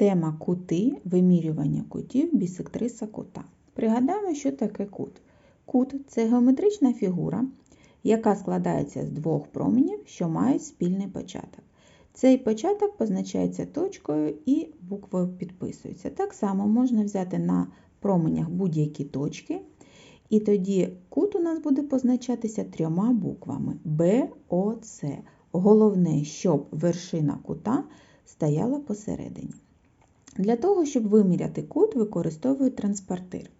Тема кути, вимірювання кутів бісектриса кута. Пригадаємо, що таке кут. Кут це геометрична фігура, яка складається з двох променів, що мають спільний початок. Цей початок позначається точкою і буквою підписується. Так само можна взяти на променях будь-які точки, і тоді кут у нас буде позначатися трьома буквами Б, О, С. Головне, щоб вершина кута стояла посередині. Для того, щоб виміряти кут, використовують транспортир.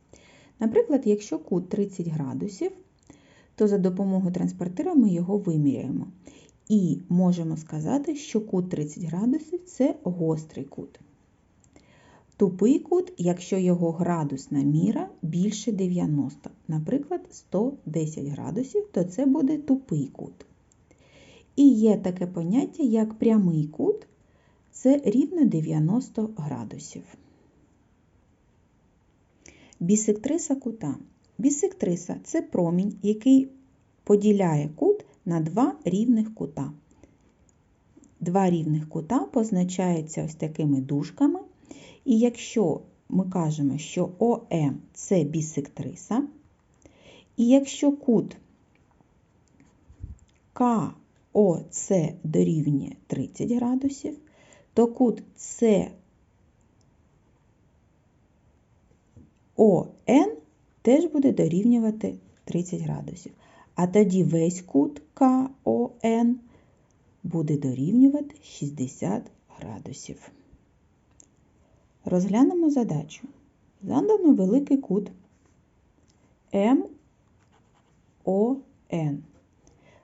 Наприклад, якщо кут 30 градусів, то за допомогою транспортира ми його виміряємо. І можемо сказати, що кут 30 градусів це гострий кут. Тупий кут, якщо його градусна міра більше 90, наприклад, 110 градусів, то це буде тупий кут. І є таке поняття, як прямий кут, це рівно 90 градусів. Бісектриса кута. Бісектриса це промінь, який поділяє кут на два рівних кута. Два рівних кута позначаються ось такими дужками. І якщо ми кажемо, що ОМ це бісектриса, і якщо кут КОЦ дорівнює 30 градусів, то кут СОН теж буде дорівнювати 30 градусів. А тоді весь кут КОН буде дорівнювати 60 градусів. Розглянемо задачу. Задано великий кут МОН.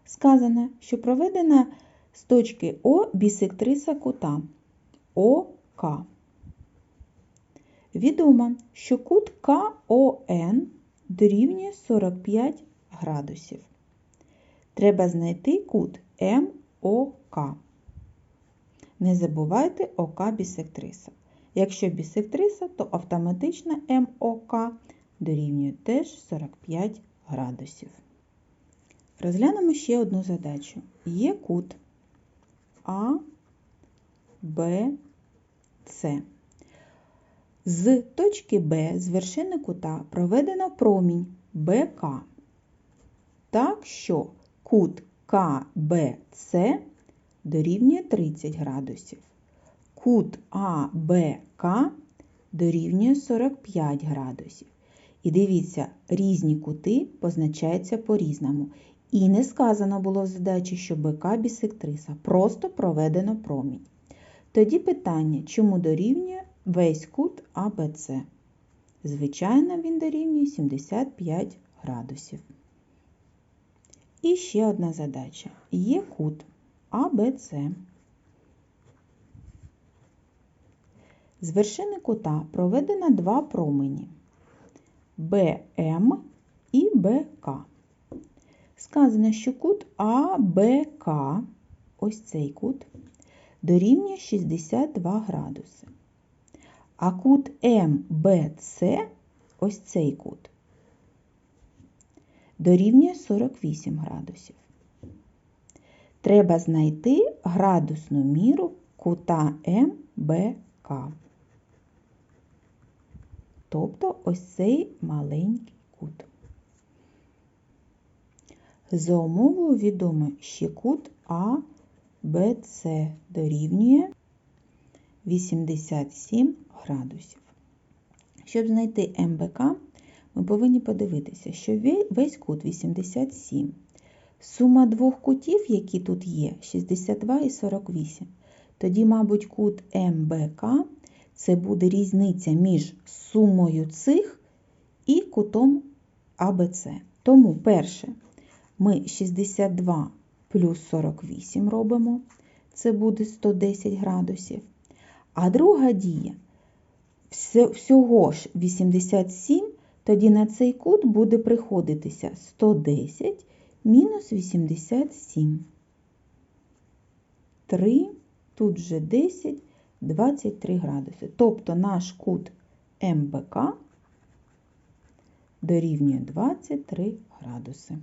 Сказано, що проведена з точки О бісектриса кута ОК. Відомо, що кут КОН дорівнює 45 градусів. Треба знайти кут МОК. Не забувайте ОК бісектриса. Якщо бісектриса, то автоматично МОК дорівнює теж 45 градусів. Розглянемо ще одну задачу. Є кут А, Б, С. З точки Б з вершини кута проведено промінь БК. Так що кут КБЦ дорівнює 30 градусів. Кут АБК дорівнює 45 градусів. І дивіться, різні кути позначаються по-різному. І не сказано було в задачі, що БК бісектриса, просто проведено промінь. Тоді питання, чому дорівнює весь кут АБЦ? Звичайно, він дорівнює 75 градусів. І ще одна задача. Є кут АБЦ. З вершини кута проведено два промені БМ і БК. Сказано, що кут АБК, ось цей кут, дорівнює 62 градуси. А кут МБЦ, ось цей кут, дорівнює 48 градусів. Треба знайти градусну міру кута МБК. Тобто ось цей маленький кут. За умовою відомо, що кут А, С дорівнює 87 градусів. Щоб знайти МБК, ми повинні подивитися, що весь кут 87. Сума двох кутів, які тут є, 62 і 48. Тоді, мабуть, кут МБК це буде різниця між сумою цих і кутом АБЦ. Тому перше, ми 62 плюс 48 робимо, це буде 110 градусів. А друга дія всього ж 87, тоді на цей кут буде приходитися 110 мінус 87. 3, тут вже 10, 23 градуси. Тобто наш кут МБК дорівнює 23 градуси.